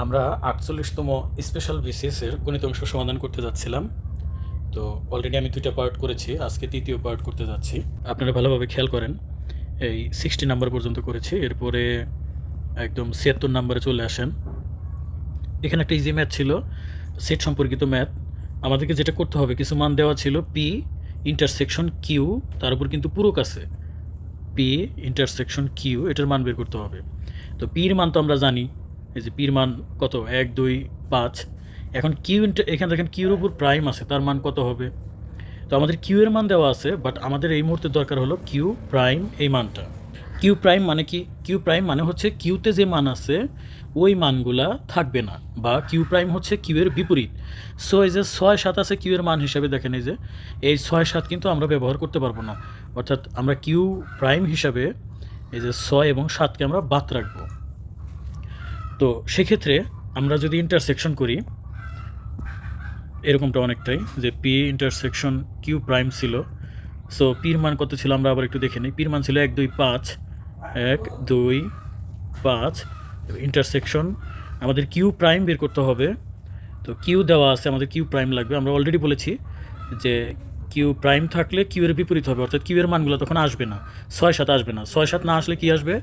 আমরা আটচল্লিশতম special BCS এর গণিত অংশ সমাধান করতে যাচ্ছিলাম। তো অলরেডি আমি দুইটা পার্ট করেছি, আজকে তৃতীয় পার্ট করতে যাচ্ছি। আপনারা ভালোভাবে খেয়াল করেন, এই সিক্সটি নাম্বার পর্যন্ত করেছি, এরপরে একদম ছিয়াত্তর নাম্বারে চলে আসেন। এখানে একটা ইজি ম্যাথ ছিল সেট সম্পর্কিত ম্যাথ আমাদেরকে যেটা করতে হবে, কিছু মান দেওয়া ছিল পি ইন্টারসেকশন কিউ তার উপর কিন্তু পূরক আছে। পি ইন্টারসেকশন কিউ এটার মান বের করতে হবে। তো পির মান তো আমরা জানি এই যে পির মান কত? এক, দুই, পাঁচ। এখন কিউ এখানে দেখেন কিউর উপর প্রাইম আছে, তার মান কত হবে? তো আমাদের কিউ এর মান দেওয়া আছে বাট আমাদের এই মুহূর্তে দরকার হলো কিউ প্রাইম এই মানটা। কিউ প্রাইম মানে কি? কিউ প্রাইম মানে হচ্ছে কিউতে যে মান আছে, ওই মানগুলা থাকবে না, বা কিউ প্রাইম হচ্ছে কিউ এর বিপরীত। সো এই যে ছয়, সাত আছে কিউ এর মান হিসাবে দেখেন এই যে, এই ছয়, সাত কিন্তু আমরা ব্যবহার করতে পারব না। অর্থাৎ আমরা কিউ প্রাইম হিসাবে এই যে ছয় এবং সাতকে আমরা বাদ রাখব। তো সেক্ষেত্রে আমরা যদি ইন্টারসেকশন করি, এরকমটা অনেকটাই, যে পি ইন্টারসেকশন কিউ প্রাইম ছিল। সো পির মান কত ছিল আমরা আবার একটু দেখে নিই। পির মান ছিল এক, দুই, পাঁচ, এক, দুই, পাঁচ। ইন্টারসেকশন আমাদের কিউ প্রাইম বের করতে হবে। তো কিউ দেওয়া আছে, আমাদের কিউ প্রাইম লাগবে। আমরা অলরেডি বলেছি যে কিউ প্রাইম থাকলে কিউ এর বিপরীত হবে, অর্থাৎ কিউ এর মানগুলো তখন আসবে না। ছয় সাত আসবে না। ছয় সাত না আসলে কি আসবে?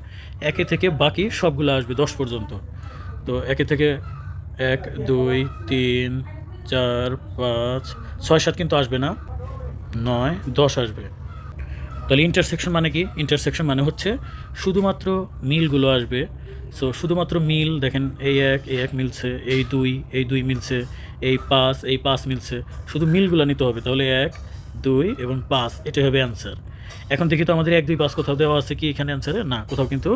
একে থেকে বাকি সবগুলো আসবে দশ পর্যন্ত। তো একে থেকে এক, দুই, তিন, চার, পাঁচ, ছয় সাত কিন্তু আসবে না। নয়, দশ আসবে। তাহলে ইন্টারসেকশন মানে কি? ইন্টারসেকশন মানে হচ্ছে শুধুমাত্র মিলগুলো আসবে। সো শুধুমাত্র মিল, দেখেন, এই এক এই এক মিলছে, এই দুই এই দুই মিলছে, এই পাঁচ এই পাঁচ মিলছে। শুধু মিলগুলো নিতে হবে। তাহলে এক দুই এবং পাঁচ এটা হবে অ্যান্সার এখন দেখি তো আমাদের এক, দুই, পাঁচ কোথাও দেওয়া আছে কি এখানে অ্যান্সারে না, কোথাও কিন্তু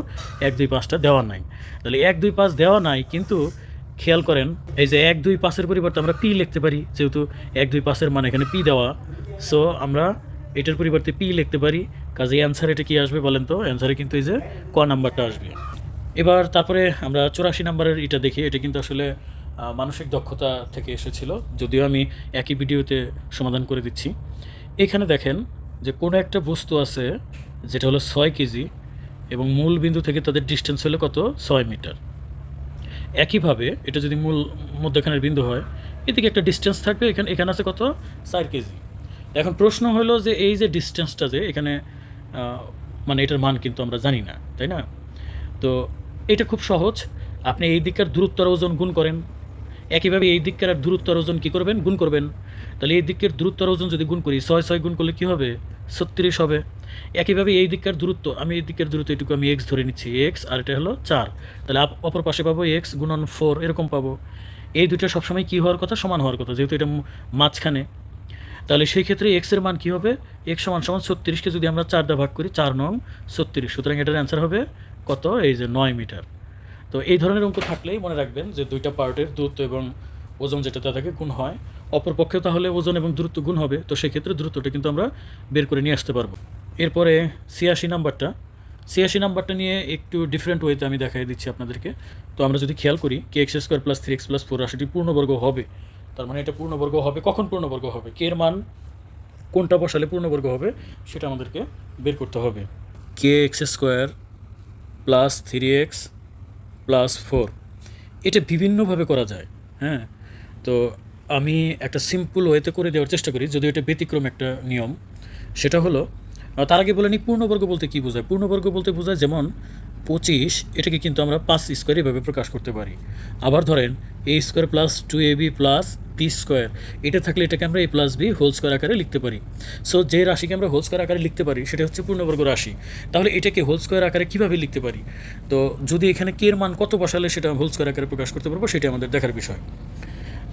এক, দুই, পাঁচটা দেওয়া নাই। তাহলে এক, দুই, পাঁচ দেওয়া নাই, কিন্তু খেয়াল করেন, এই যে এক, দুই, পাঁচের পরিবর্তে আমরা পি লিখতে পারি, যেহেতু এক, দুই, পাঁচের মানে এখানে পি দেওয়া সো আমরা এটার পরিবর্তে পি লিখতে পারি কাজে অ্যান্সার এটা কী আসবে বলেন তো? অ্যান্সারে কিন্তু এই যে ক নাম্বারটা আসবে। এবার তারপরে আমরা চুরাশি নাম্বারের এটা দেখি, এটা কিন্তু আসলে মানসিক দক্ষতা থেকে এসেছিল, যদিও আমি একই ভিডিওতে সমাধান করে দিচ্ছি। এখানে দেখেন যে কোনো একটা বস্তু আছে যেটা হলো ছয় কেজি এবং মূল বিন্দু থেকে তাদের ডিস্টেন্স হলো কত? ছয় মিটার। একইভাবে এটা যদি মূল মধ্যখানের বিন্দু হয়, এদিকে একটা ডিস্টেন্স থাকবে, এখানে এখানে আছে কত? চার কেজি। এখন প্রশ্ন হলো যে এই যে ডিস্টেন্সটা যে এখানে মানে এটার মান কিন্তু আমরা জানি না, তাই না? তো এটা খুব সহজ। আপনি এই দিককার দূরত্ব আর ওজন গুণ করেন। একইভাবে এই দিককার আর দূরত্ব আর ওজন কী করবেন? গুণ করবেন। তাহলে এই দিকের দূরত্ব আর ওজন যদি গুণ করি, ছয় ছয় গুণ করলে কী হবে? ছত্রিশ হবে। একইভাবে এই দিককার দূরত্ব, আমি এই দিকের দূরত্ব এটুকু আমি এক্স ধরে নিচ্ছি। এক্স আর এটা হলো চার। তাহলে অপর পাশে পাবো এক্স গুণন ফোর এরকম পাবো। এই দুটো সবসময় কী হওয়ার কথা? সমান হওয়ার কথা, যেহেতু এটা মাঝখানে। তাহলে সেই ক্ষেত্রে এক্সের মান কী হবে? এক্স সমান সমান ছত্রিশকে যদি আমরা চার দা ভাগ করি, চার নং ছত্রিশ। সুতরাং এটার অ্যান্সার হবে কত? এই যে নয় মিটার। তো এই ধরনের অঙ্ক থাকলেই মনে রাখবেন যে দুইটা পার্টের দূরত্ব এবং ওজন যেটা তা থেকে গুণ হয় অপরপক্ষে তাহলে ওজন এবং দূরত্ব গুণ হবে, তো সেক্ষেত্রে দূরত্বটা কিন্তু আমরা বের করে নিয়ে আসতে পারব। এরপরে ছিয়াশি নাম্বারটা। ছিয়াশি নাম্বারটা নিয়ে একটু ডিফারেন্ট ওয়েতে আমি দেখাই দিচ্ছি আপনাদেরকে। তো আমরা যদি খেয়াল করি K X square plus three X plus four রাশিটি পূর্ণবর্গ হবে। তার মানে এটা পূর্ণবর্গ হবে, কখন পূর্ণবর্গ হবে? কে এর মান, কোনটা বসালে পূর্ণবর্গ হবে, সেটা আমাদেরকে বের করতে হবে। K X square plus three X plus four এটা বিভিন্নভাবে করা যায় হ্যাঁ? তো আমি একটা সিম্পল ওয়েতে করে দেওয়ার চেষ্টা করি, যদিও এটা ব্যতিক্রম একটা নিয়ম। সেটা হলো তার আগে বলে নি পূর্ণবর্গ বলতে কী বোঝায়? পূর্ণবর্গ বলতে বোঝায় যেমন পঁচিশ, এটাকে কিন্তু আমরা পাঁচ স্কোয়ার এভাবে প্রকাশ করতে পারি। আবার ধরেন A square plus two A B plus B square এটা থাকলে এটাকে আমরা A plus B whole square আকারে লিখতে পারি। সো যে রাশিকে আমরা হোল স্কোয়ার আকারে লিখতে পারি, সেটা হচ্ছে পূর্ণবর্গ রাশি। তাহলে এটাকে হোল স্কোয়ার আকারে কীভাবে লিখতে পারি? তো, যদি এখানে কে এর মান কত বসালে সেটা হোল স্কোয়ার আকারে প্রকাশ করতে পারব, সেটা আমাদের দেখার বিষয়।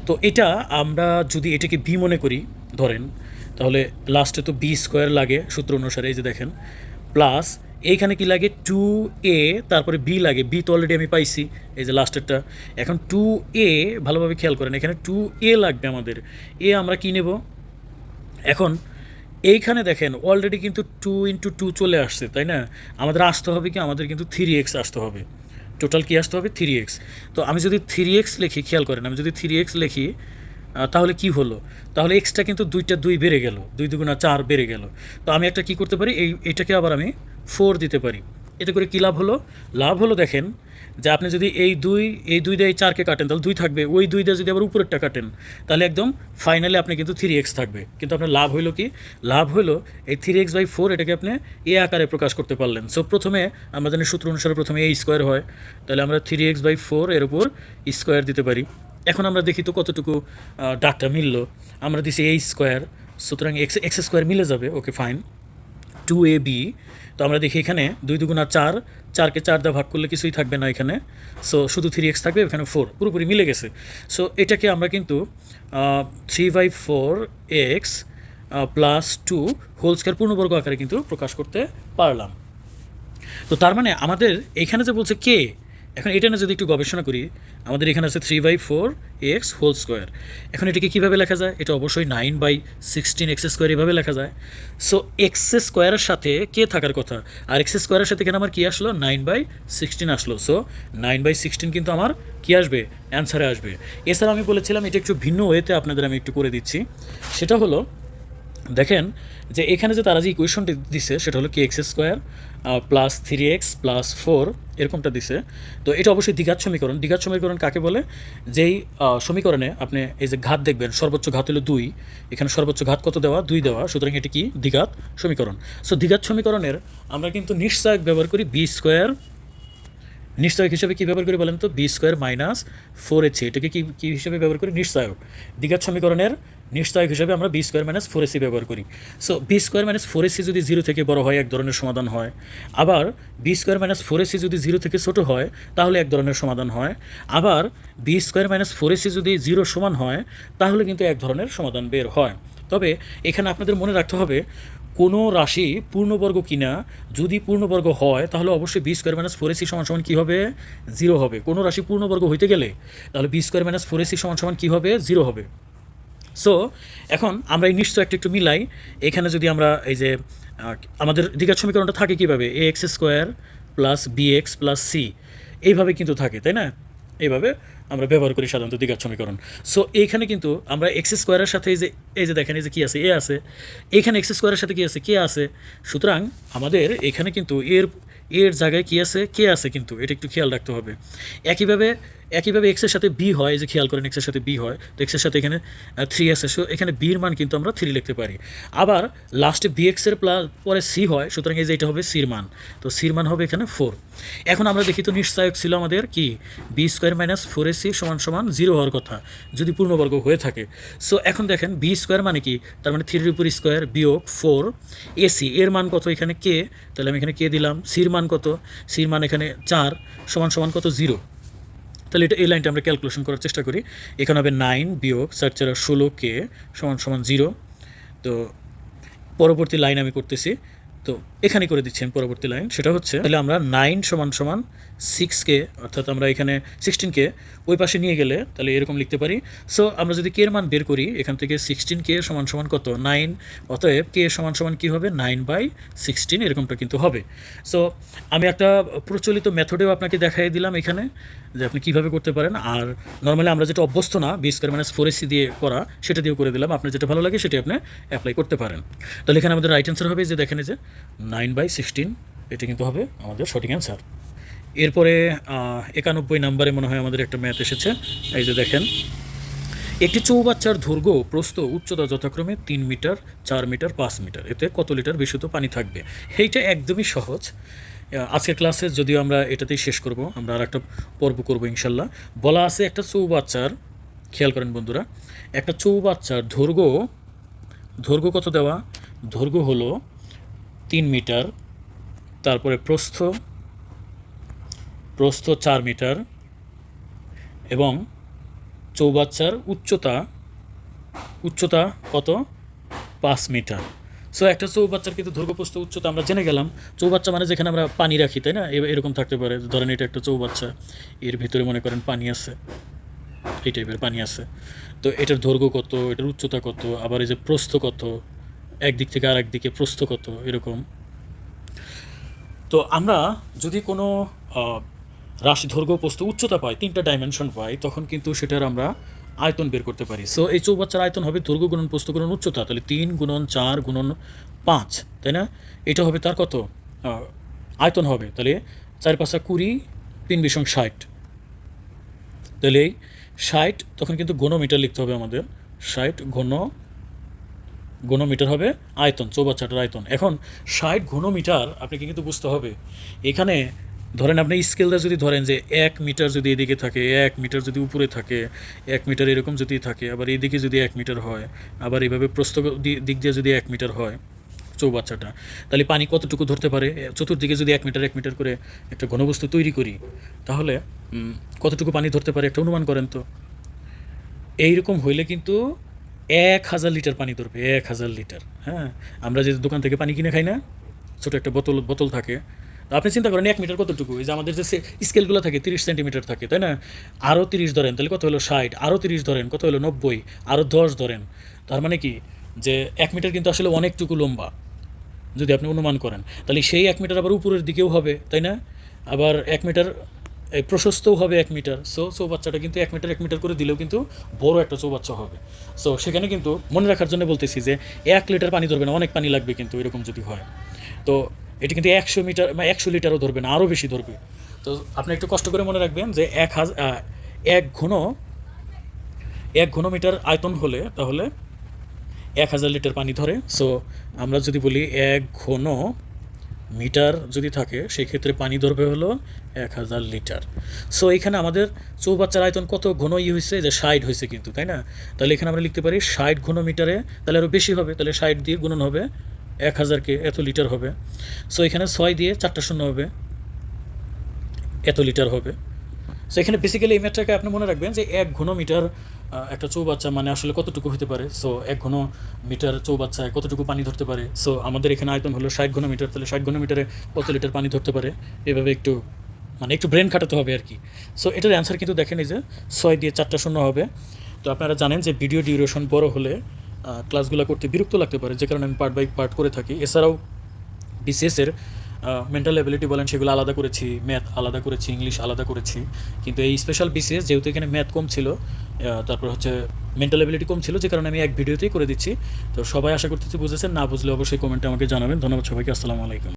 তো, এটা আমরা যদি এটাকে বি মনে করি, ধরেন, তাহলে লাস্টে তো বি স্কোয়ার লাগে সূত্র অনুসারে, এই যে দেখেন প্লাস এইখানে কি লাগে? টু এ তারপরে বি লাগে। বি তো অলরেডি আমি পাইছি, এই যে লাস্টেরটা এখন টু এ ভালোভাবে খেয়াল করেন, এখানে টু এ লাগবে আমাদের। এ আমরা কি নেব? এখন এইখানে দেখেন অলরেডি কিন্তু টু ইন্টু টু চলে আসছে, তাই না? আমাদের আসতে হবে কি? আমাদের কিন্তু থ্রি এক্স আসতে হবে। টোটাল কি আসতে হবে? থ্রি এক্স তো আমি যদি থ্রি এক্স লিখি, খেয়াল করেন, আমি যদি থ্রি এক্স লিখি তাহলে কি হলো? তাহলে এক্সটা কিন্তু দুইটা দুই বেড়ে গেল। দুই দুগুণা চার বেড়ে গেল। তো আমি একটা কি করতে পারি? এই, এটাকে আবার আমি ফোর দিতে পারি। এতে করে কী লাভ হলো? লাভ হলো দেখেন, যে আপনি যদি এই দুই এই দুই দিয়ে এই চারকে কাটেন, তাহলে দুই থাকবে। ওই দুই দিয়ে যদি আবার উপরেরটা কাটেন, তাহলে একদম ফাইনালি আপনি কিন্তু থ্রি এক্স থাকবে। কিন্তু আপনার লাভ হইল কি? লাভ হলো এই থ্রি এক্স বাই ফোর এটাকে আপনি এ আকারে প্রকাশ করতে পারলেন। সো প্রথমে আমরা জানি সূত্র অনুসারে প্রথমে এ স্কোয়ার হয়। তাহলে আমরা থ্রি এক্স বাই ফোর এর উপর স্কোয়ার দিতে পারি। এখন আমরা দেখি তো কতটুকু ডাকটা মিললো। আমরা দিছি এ স্কোয়ার সুতরাং এক্স এক্স স্কোয়ার মিলে যাবে। Okay fine two A B তো আমরা দেখি এখানে দুই দুগুণা চার, চারকে চার দেওয়া ভাগ করলে কিছুই থাকবে না এখানে। সো শুধু থ্রি এক্স থাকবে, এখানে ফোর পুরোপুরি মিলে গেছে। সো এটাকে আমরা কিন্তু three by four X plus two whole square পূর্ণবর্গ আকারে কিন্তু প্রকাশ করতে পারলাম। তো তার মানে আমাদের এখানে যে বলছে কে এখন এটা না যদি একটু গবেষণা করি, আমাদের এখানে আছে three by four X whole square এখন এটাকে কীভাবে লেখা যায়? এটা অবশ্যই nine by sixteen X square এভাবে লেখা যায়। সো এক্স স্কোয়ারের সাথে কে থাকার কথা। আর এক্স স্কোয়ারের সাথে এখানে আমার কী আসলো? নাইন বাই সিক্সটিন আসলো। সো নাইন বাই সিক্সটিন কিন্তু আমার কী আসবে? অ্যান্সারে আসবে। এছাড়া আমি বলেছিলাম, এটা একটু ভিন্ন ওয়েতে আপনাদের আমি একটু করে দিচ্ছি। সেটা হলো, দেখেন যে এখানে যে তারা যে ইকুয়েশনটি দিছে, সেটা হলো K X square plus three X plus four এরকমটা দিছে। তো এটা অবশ্যই দ্বিঘাত সমীকরণ। দ্বিঘাত সমীকরণ কাকে বলে? যেই সমীকরণে আপনি এই যে ঘাত দেখবেন, সর্বোচ্চ ঘাত হলো দুই। এখানে সর্বোচ্চ ঘাত কত দেওয়া? দুই দেওয়া। সুতরাং এটি কি? দ্বিঘাত সমীকরণ। সো দ্বিঘাত সমীকরণের আমরা কিন্তু নিশ্চয়ক ব্যবহার করি বি স্কোয়ার নিশ্চয়ক হিসেবে কী ব্যবহার করি বলেন তো? B square minus four AC এটাকে কি, কী হিসেবে ব্যবহার করি? নিশ্চয়ক। দ্বিঘাত সমীকরণের নিশ্চয়ক হিসাবে আমরা B square minus four AC ব্যবহার করি। So B square minus four AC যদি জিরো থেকে বড় হয়, এক ধরনের সমাধান হয়। আবার B square minus four AC যদি জিরো থেকে ছোট হয়, তাহলে এক ধরনের সমাধান হয়। আবার B square minus four AC যদি জিরো সমান হয়, তাহলে কিন্তু এক ধরনের সমাধান বের হয়। তবে এখানে আপনাদের মনে রাখতে হবে, কোনো রাশি পূর্ণবর্গ কিনা, যদি পূর্ণবর্গ হয়, তাহলে অবশ্যই B square minus four AC সমান সমান কী হবে? জিরো হবে। কোনো রাশি পূর্ণবর্গ হইতে গেলে, তাহলে B square minus four AC সমান সমান কী হবে? জিরো হবে। সো এখন আমরা এই নিশ্চয় একটা একটু মিলাই। এখানে যদি আমরা এই যে আমাদের দ্বিঘাত সমীকরণটা থাকে কীভাবে? A X square plus B X plus C এইভাবে কিন্তু থাকে, তাই না? এইভাবে আমরা ব্যবহার করি সাধারণত দ্বিঘাত সমীকরণ। সো এইখানে কিন্তু আমরা এক্স স্কোয়ারের সাথে এই যে এই যে দেখেন, এই যে কী আছে? এ আছে। এখানে এক্স স্কোয়ারের সাথে কী আছে? কে আছে। সুতরাং আমাদের এখানে কিন্তু এর এর জায়গায় কী আছে? কে আছে কিন্তু। এটা একটু খেয়াল রাখতে হবে। একইভাবে একইভাবে এক্সের সাথে বি হয় যে খেয়াল করেন এক্সের সাথে বি হয়, তো এক্সের সাথে এখানে থ্রি আছে সো এখানে বির মান কিন্তু আমরা থ্রি লিখতে পারি। আবার লাস্টে বি এক্সের প্লাস পরে সি হয়, সুতরাং এই যে এটা হবে সির মান, তো সির মান হবে এখানে ফোর এখন আমরা দেখি তো নিশ্চয়ক ছিল আমাদের কি? B square minus four A C সমান সমান জিরো হওয়ার কথা, যদি পূর্ণবর্গ হয়ে থাকে। সো এখন দেখেন বি স্কোয়ার মানে কি? তার মানে থ্রির উপর স্কোয়ার বিয়োগ ফোর এসি এর মান কত এখানে কে তাহলে আমি এখানে কে দিলাম সির মান কত? সির মান এখানে চার, সমান সমান কত? জিরো তাহলে এটা এই লাইনটা আমরা ক্যালকুলেশন করার চেষ্টা করি। এখানে হবে নাইন বিয়োগ চার ষোলো কে সমান সমান জিরো তো পরবর্তী লাইন আমি করতেছি। তো এখানে করে দিচ্ছি আমি পরবর্তী লাইন সেটা হচ্ছে, তাহলে আমরা নাইন সমান সমান সিক্সকে অর্থাৎ আমরা এখানে সিক্সটিনকে ওই পাশে নিয়ে গেলে তাহলে এরকম লিখতে পারি। সো আমরা যদি কে এর মান বের করি, এখান থেকে সিক্সটিন কে সমান সমান কত? নাইন অতএব কে সমান সমান কী হবে? নাইন বাই সিক্সটিন এরকমটা কিন্তু হবে। সো আমি একটা প্রচলিত মেথডেও আপনাকে দেখাই দিলাম এখানে। যে আপনি কীভাবে করতে পারেন, আর নর্মালি আমরা যেটা অভ্যস্ত না B square minus four AC দিয়ে করা, সেটা দিয়েও করে দিলাম। আপনার যেটা ভালো লাগে, সেটি আপনি অ্যাপ্লাই করতে পারেন। তাহলে এখানে আমাদের রাইট অ্যান্সার হবে যে দেখেন যে নাইন বাই সিক্সটিন এটা কিন্তু হবে আমাদের সঠিক অ্যান্সার এরপরে একানব্বই নাম্বারে মনে হয় আমাদের একটা ম্যাথ এসেছে। এই যে দেখেন, একটি চৌবাচ্চার দৈর্ঘ্য প্রস্থ উচ্চতা যথাক্রমে তিন মিটার, চার মিটার, পাঁচ মিটার। এতে কত লিটার বিশুদ্ধ পানি থাকবে? এইটা একদমই সহজ। আজকের ক্লাসে যদিও আমরা এটাতেই শেষ করব, আমরা আর একটা পর্ব করব ইনশাল্লাহ। বলা আছে একটা চৌবাচ্চার খেয়াল করেন বন্ধুরা, একটা চৌবাচ্চার দৈর্ঘ্য দৈর্ঘ্য কত দেওয়া? দৈর্ঘ্য হলো তিন মিটার, তারপরে প্রস্থ প্রস্থ চার মিটার, এবং চৌবাচ্চার উচ্চতা উচ্চতা কত? পাঁচ মিটার। সো একটা চৌবাচ্চার কিন্তু দৈর্ঘ্যপ্রস্থ উচ্চতা আমরা জেনে গেলাম। চৌবাচ্চা মানে যেখানে আমরা পানি রাখি, তাই না? এরকম থাকতে পারে। ধরেন এটা একটা চৌবাচ্চা। এর ভিতরে মনে করেন পানি আছে। এই টাইপের পানি আছে। তো এটার দৈর্ঘ্য কত? এটার উচ্চতা কত? আবার এই যে প্রস্থ কত? একদিক থেকে আর একদিকে প্রস্থ কত? এরকম। তো আমরা যদি কোনো রাশি দৈর্ঘ্য প্রস্থ উচ্চতা পাই, তিনটা ডাইমেনশন পাই, তখন কিন্তু সেটার আমরা আয়তন বের করতে পারি। সো এই চৌবাচ্চার আয়তন হবে দৈর্ঘ্য গুণন প্রস্থ গুণন উচ্চতা, তাহলে তিন গুণন চার গুণন পাঁচ, তাই না? এটা হবে তার কত? আয়তন হবে, তাহলে চার পাঁচা কুড়ি, তিন বিশং ষাট। তাহলে এই ষাট, তখন কিন্তু ঘনমিটার লিখতে হবে আমাদের। ষাট ঘন, ঘনমিটার হবে আয়তন, চৌবাচ্চাটার আয়তন। এখন ষাট ঘনমিটার, আপনাকে কিন্তু বুঝতে হবে, এখানে ধরেন আপনি স্কেলটা যদি ধরেন যে এক মিটার যদি এদিকে থাকে, এক মিটার যদি উপরে থাকে, এক মিটার এরকম যদি থাকে, আবার এদিকে যদি এক মিটার হয়, আবার এইভাবে প্রস্থ দি- দিক দিয়ে যদি এক মিটার হয় চৌবাচ্চাটা, তাহলে পানি কতটুকু ধরতে পারে? চতুর্দিকে যদি এক মিটার এক মিটার করে একটা ঘনবস্তু তৈরি করি, তাহলে কতটুকু পানি ধরতে পারে? একটা অনুমান করেন তো। এইরকম হইলে কিন্তু এক হাজার লিটার পানি ধরবে, এক হাজার লিটার হ্যাঁ? আমরা যে দোকান থেকে পানি কিনে খাই না, ছোটো একটা বোতল বোতল থাকে আপনি চিন্তা করেন, এক মিটার কতটুকু? যে আমাদের যে স্কেলগুলো থাকে, তিরিশ সেন্টিমিটার থাকে, তাই না? আরও তিরিশ ধরেন, তাহলে কত হলো ষাট? আরও তিরিশ ধরেন, কত হলো নব্বই? আরও দশ ধরেন। তার মানে কি? যে এক মিটার কিন্তু আসলে অনেকটুকু লম্বা, যদি আপনি অনুমান করেন। তাহলে সেই এক মিটার আবার উপরের দিকেও হবে, তাই না? আবার এক মিটার এই প্রশস্তও হবে এক মিটার সো চৌবাচ্চাটা কিন্তু এক মিটার এক মিটার করে দিলেও কিন্তু বড় একটা চৌবাচ্চা হবে। সো সেখানে কিন্তু মনে রাখার জন্য বলতেছি যে, এক লিটার পানি ধরবে না অনেক পানি লাগবে কিন্তু এরকম যদি হয়। তো এটি কিন্তু একশো মিটার বা একশো লিটারও ধরবে না, আরও বেশি ধরবে। তো আপনি একটু কষ্ট করে মনে রাখবেন যে এক হাজার এক ঘন, এক ঘনমিটার আয়তন হলে তাহলে এক হাজার লিটার পানি ধরে। সো আমরা যদি বলি এক ঘন মিটার যদি থাকে, সেক্ষেত্রে পানি ধরবে হলো এক হাজার লিটার। সো এখানে আমাদের চৌবাচ্চার আয়তন কত ঘন ই হয়েছে, যে ষাট হয়েছে কিন্তু, তাই না? তাহলে এখানে আমরা লিখতে পারি ষাট ঘন মিটারে তাহলে আরও বেশি হবে, তাহলে ষাট দিয়ে গুণন হবে এক হাজারকে এত লিটার হবে। সো এখানে ছয় দিয়ে চারটা শূন্য হবে। এত লিটার হবে। সো এখানে বেসিক্যালি এই ম্যাথটাকে আপনি মনে রাখবেন যে এক ঘন মিটার আহ, একটা চৌবাচ্চা মানে আসলে কতটুকু হতে পারে? সো এক ঘন মিটার চৌবাচ্চায় কতটুকু পানি ধরতে পারে? সো আমাদের এখানে আয়তন হলো ষাট ঘন মিটার তাহলে ষাট ঘন মিটারে কত লিটার পানি ধরতে পারে? এভাবে একটু মানে একটু ব্রেন খাটাতে হবে আর কি। সো এটার অ্যান্সার কিন্তু দেখেন এই যে ছয় দিয়ে চারটা শূন্য হবে। তো আপনারা জানেন যে ভিডিও ডিউরেশন বড় হলে ক্লাসগুলো করতে বিরক্ত লাগতে পারে, যে কারণে আমি পার্ট বাই পার্ট করে থাকি। এছাড়াও বিসিএসের মেন্টাল অ্যাবিলিটি বলেন, সেগুলো আলাদা করেছি ম্যাথ আলাদা করেছি ইংলিশ আলাদা করেছি। কিন্তু এই স্পেশাল বিসিএস যেহেতু এখানে ম্যাথ কম ছিল তারপর হচ্ছে মেন্টাল অ্যাবিলিটি কম ছিল, যে কারণে আমি এক ভিডিওতেই করে দিচ্ছি। তো সবাই আশা করতেছি বুঝেছেন, না বুঝলে অবশ্যই কমেন্টে আমাকে জানাবেন। ধন্যবাদ সবাইকে, আসসালামু আলাইকুম।